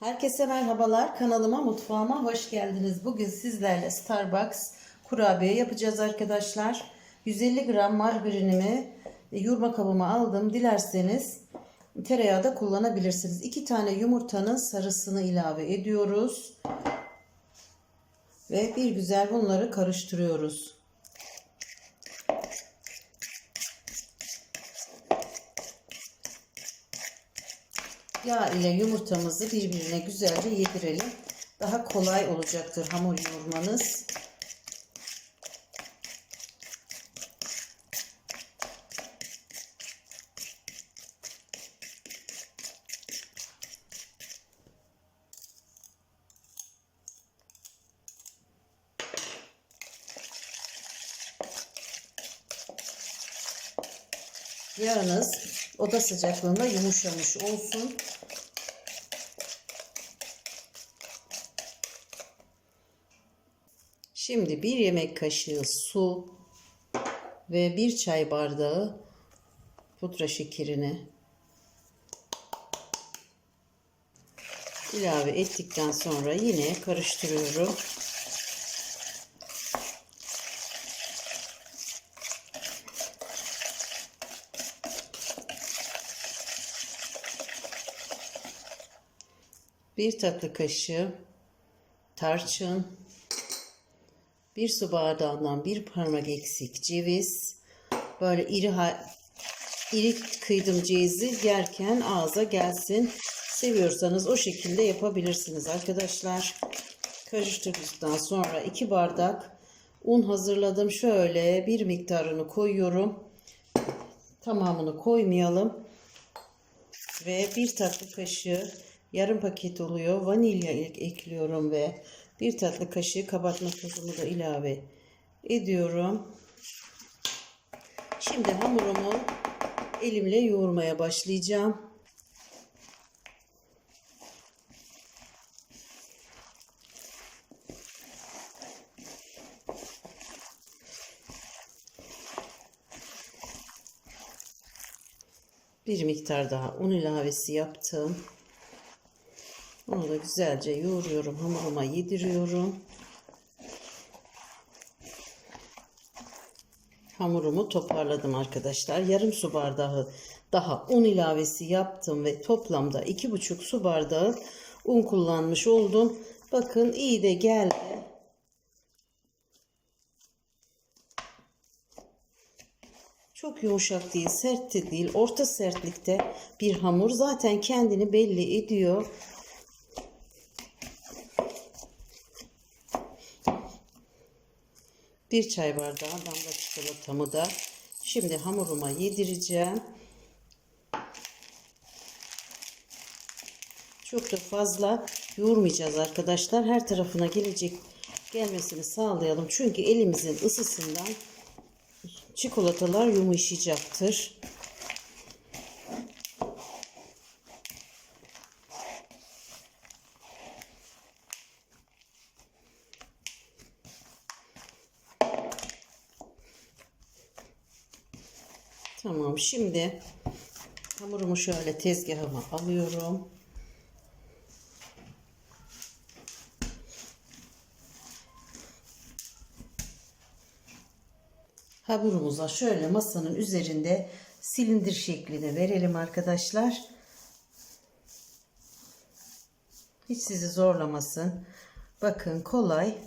Herkese merhabalar. Kanalıma, mutfağıma hoş geldiniz. Bugün sizlerle Starbucks kurabiye yapacağız arkadaşlar. 150 gram margarinimi yurma kabıma aldım. Dilerseniz tereyağı da kullanabilirsiniz. 2 tane yumurtanın sarısını ilave ediyoruz. Ve bir güzel bunları karıştırıyoruz. Yağ ile yumurtamızı birbirine güzelce yedirelim. Daha kolay olacaktır hamur yoğurmanız. Yağınız oda sıcaklığında yumuşamış olsun. Şimdi bir yemek kaşığı su ve bir çay bardağı pudra şekerini ilave ettikten sonra yine karıştırıyorum. Bir tatlı kaşığı tarçın, bir su bardağından bir parmak eksik ceviz, böyle iri iri kıydım cevizi yerken ağza gelsin. Seviyorsanız o şekilde yapabilirsiniz arkadaşlar. Karıştırdıktan sonra iki bardak un hazırladım. Şöyle bir miktarını koyuyorum. Tamamını koymayalım. Ve bir tatlı kaşığı yarım paket oluyor. Vanilya ekliyorum ve bir tatlı kaşığı kabartma tozumu da ilave ediyorum. Şimdi hamurumu elimle yoğurmaya başlayacağım. Bir miktar daha un ilavesi yaptım. Onu da güzelce yoğuruyorum. Hamuruma yediriyorum. Hamurumu toparladım arkadaşlar. Yarım su bardağı daha un ilavesi yaptım ve toplamda iki buçuk su bardağı un kullanmış oldum. Bakın iyi de geldi. Çok yumuşak değil, sert de değil, orta sertlikte bir hamur. Zaten kendini belli ediyor. Bir çay bardağı damla çikolatamı da şimdi hamuruma yedireceğim. Çok da fazla yoğurmayacağız arkadaşlar. Her tarafına gelecek gelmesini sağlayalım. Çünkü elimizin ısısından çikolatalar yumuşayacaktır. Tamam şimdi hamurumu şöyle tezgahıma alıyorum. Hamurumuza şöyle masanın üzerinde silindir şeklini verelim arkadaşlar. Hiç sizi zorlamasın. Bakın kolay.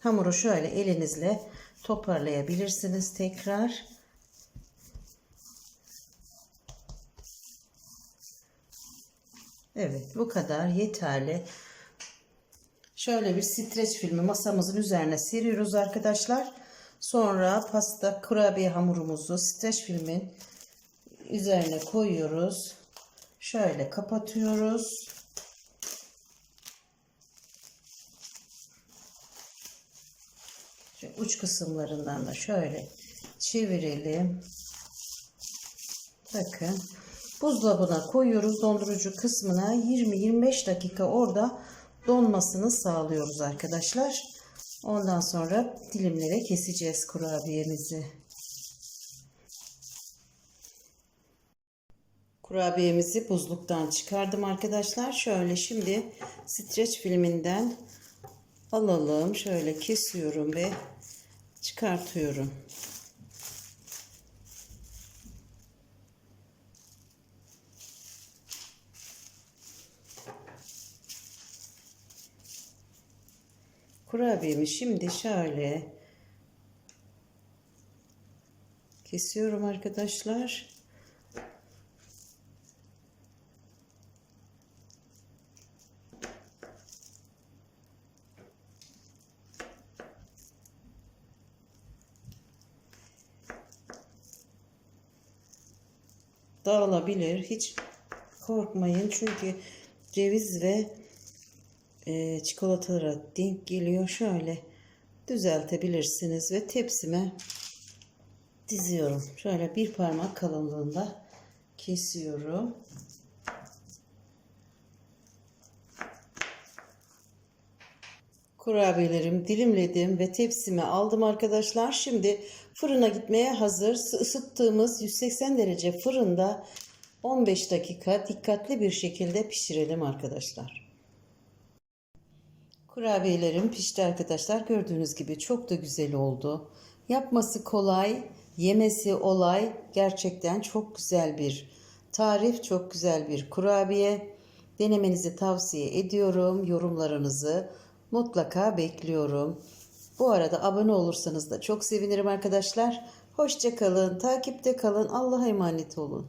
Hamuru şöyle elinizle toparlayabilirsiniz tekrar. Evet bu kadar yeterli. Şöyle bir streç filmi masamızın üzerine seriyoruz arkadaşlar. Sonra pasta kurabiye hamurumuzu streç filmin üzerine koyuyoruz. Şöyle kapatıyoruz. Uç kısımlarından da şöyle çevirelim. Bakın buzdolabına koyuyoruz dondurucu kısmına 20-25 dakika orada donmasını sağlıyoruz arkadaşlar. Ondan sonra dilimlere keseceğiz kurabiyemizi. Kurabiyemizi buzluktan çıkardım arkadaşlar. Şöyle şimdi streç filminden alalım. Şöyle kesiyorum ve çıkartıyorum. Kurabiyemi şimdi şöyle kesiyorum arkadaşlar. Dağılabilir. Hiç korkmayın çünkü ceviz ve e, çikolatalara denk geliyor. Şöyle düzeltebilirsiniz ve tepsime diziyorum. Şöyle bir parmak kalınlığında kesiyorum. Kurabiyelerim dilimledim ve tepsime aldım arkadaşlar. Şimdi fırına gitmeye hazır. Isıttığımız 180 derece fırında 15 dakika dikkatli bir şekilde pişirelim arkadaşlar. Kurabiyelerim pişti arkadaşlar. Gördüğünüz gibi çok da güzel oldu. Yapması kolay, yemesi olay. Gerçekten çok güzel bir tarif, çok güzel bir kurabiye. Denemenizi tavsiye ediyorum. Yorumlarınızı mutlaka bekliyorum. Bu arada abone olursanız da çok sevinirim arkadaşlar. Hoşça kalın, takipte kalın. Allah'a emanet olun.